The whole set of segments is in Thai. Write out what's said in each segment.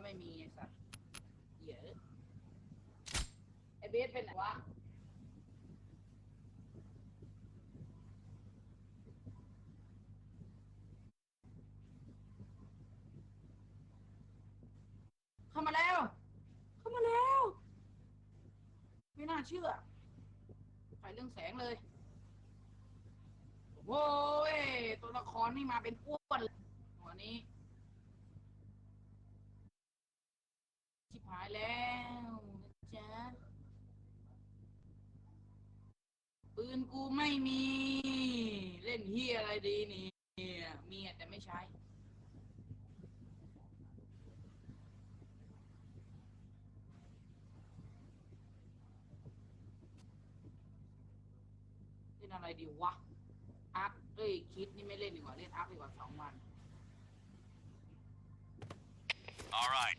ก็ไม่มีไอ้สัตว์เหี้ยอะไอเบสเป็นไหนวะเข้ามาแล้ว เข้ามาแล้ว ไม่น่าเชื่อใส่เรื่องแสงเลยโว้ยตัวละครนี่มาเป็นอ้วนเลยหัวนี้ชิ หายแล้วนะจ๊ะปืนกูไม่มี เล่นเฮียอะไรดีนี่มีแต่ไม่ใช้เล่นอะไรดีวะอาร์ตเอ้ยคิดนี่ไม่เล่นดีกว่า เล่นอาร์ตดีกว่าสองวัน All right,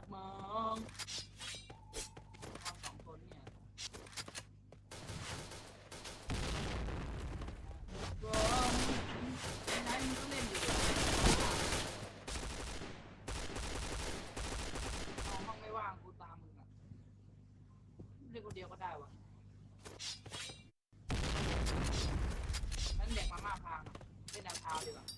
กมองสองคนเนี่ยกองไหนมึงก็เล่นอยู่ห้องห้องไม่ว่างกูตามมึงอะเล่นคนเดียวก็ได้วะนั่นเด็กมาม่าพางอะเล่นดาวเท้าดีกว่า